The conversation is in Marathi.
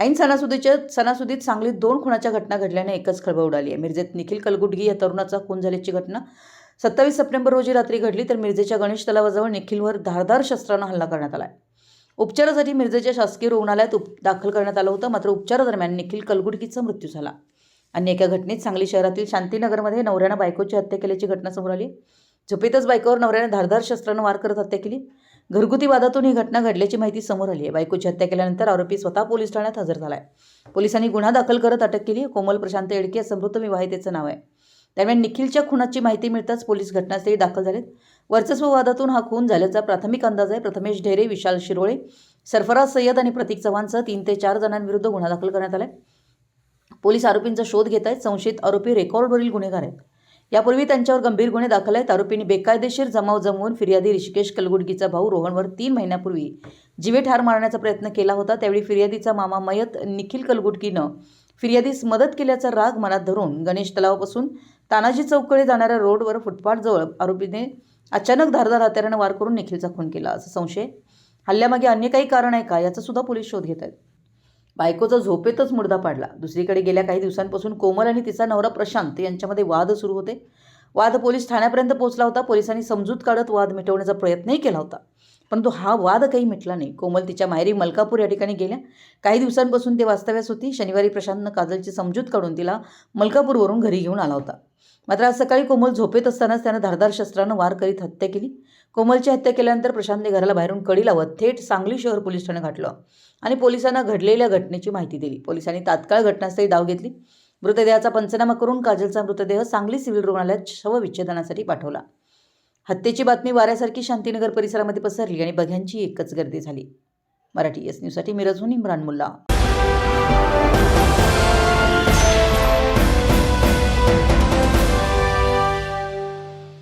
ऐन सणासुदीच्या सणासुदीत सांगलीत दोन खुनाच्या घटना घडल्याने एकच खळबळ उडाली आहे. मिरजेत निखिल कलगुडगी या तरुणाचा खून झाल्याची घटना सत्तावीस सप्टेंबर रोजी रात्री घडली तर मिरजेच्या गणेश तलावाजवळ निखिलवर धारदार शस्त्रानं हल्ला करण्यात आला उपचारासाठी मिरजेच्या शासकीय रुग्णालयात उप दाखल करण्यात आलं होतं मात्र उपचारादरम्यान निखिल कलगुडगीचा मृत्यू झाला. अन्य एका घटनेत सांगली शहरातील शांतीनगरमध्ये नवऱ्यानं बायकोची हत्या केल्याची घटना समोर आली झोपेतच बायकोवर नवऱ्याने धारदार शस्त्रानं वार करत हत्या केली. घरगुती वादातून ही घटना घडल्याची माहिती समोर आली आहे. बायकोची हत्या केल्यानंतर आरोपी स्वतः पोलीस ठाण्यात हजर झाला आहे पोलिसांनी गुन्हा दाखल करत अटक केली. कोमल प्रशांत येडके या समृद्ध विवाहितेचं नाव आहे. दरम्यान निखिलच्या खुनाची माहिती मिळताच पोलीस घटनास्थळी दाखल झालेत. वर्चस्व वादातून हा खून झाल्याचा प्राथमिक अंदाज आहे. प्रथमेश ढेरे विशाल शिरोळे सरफराज सय्यद आणि प्रतीक चव्हाणसह तीन ते चार जणांविरुद्ध गुन्हा दाखल करण्यात आला पोलीस आरोपींचा शोध घेत आहेत संशयित आरोपी रेकॉर्डवरील गुन्हेगार आहेत. यापूर्वी त्यांच्यावर गंभीर गुन्हे दाखल आहेत. आरोपींनी बेकायदेशीर जमाव जमवून फिर्यादी ऋषिकेश कलगुडगीचा भाऊ रोहनवर तीन महिन्यापूर्वी जीवे ठार मारण्याचा प्रयत्न केला होता. त्यावेळी फिर्यादीचा मामा मयत निखिल कलगुडकीनं फिर्यादीस मदत केल्याचा राग मनात धरून गणेश तलावापासून तानाजी चौकडे जाणाऱ्या रोडवर फुटपाथजवळ आरोपीने अचानक धारदार हत्यारानं वार करून निखिलचा खून केला. असा संशय हल्ल्यामागे अन्य काही कारण आहे का याचा सुद्धा पोलीस शोध घेत आहेत. बायकोचा झोपेतच मुर्दा पाडला. दुसरीकडे गेल्या काही दिवसांपासून कोमल आणि तिचा नवरा प्रशांत यांच्यामध्ये वाद सुरू होते. वाद पोलीस ठाण्यापर्यंत पोहोचला होता. पोलिसांनी समजूत काढत वाद मिटवण्याचा प्रयत्नही केला होता. परंतु हा वाद काही मिटला नाही. कोमल तिच्या माहेरी मलकापूर या ठिकाणी गेल्या. काही दिवसांपासून ते वास्तव्यास होती. शनिवारी प्रशांतनं काजलची समजूत काढून तिला मलकापूरवरून घरी घेऊन आला होता. मात्र आज सकाळी कोमल झोपेत असतानाच त्यानं धारदार शस्त्रानं वार करीत हत्या केली. कोमलची हत्या केल्यानंतर प्रशांतने घराला बाहेरून कडी लावत थेट सांगली शहर पोलीस ठाणे घातलं आणि पोलिसांना घडलेल्या घटनेची माहिती दिली. पोलिसांनी तात्काळ घटनास्थळी धाव घेतली. मृतदेहाचा पंचनामा करून काजलचा मृतदेह सांगली सिव्हिल रुग्णालयात शवविच्छेदनासाठी पाठवला. हत्येची बातमी वाऱ्यासारखी शांतीनगर परिसरामध्ये पसरली आणि बघ्यांची एकच गर्दी झाली. मराठी एस न्यूजसाठी मिरजहून इम्रान मुल्ला.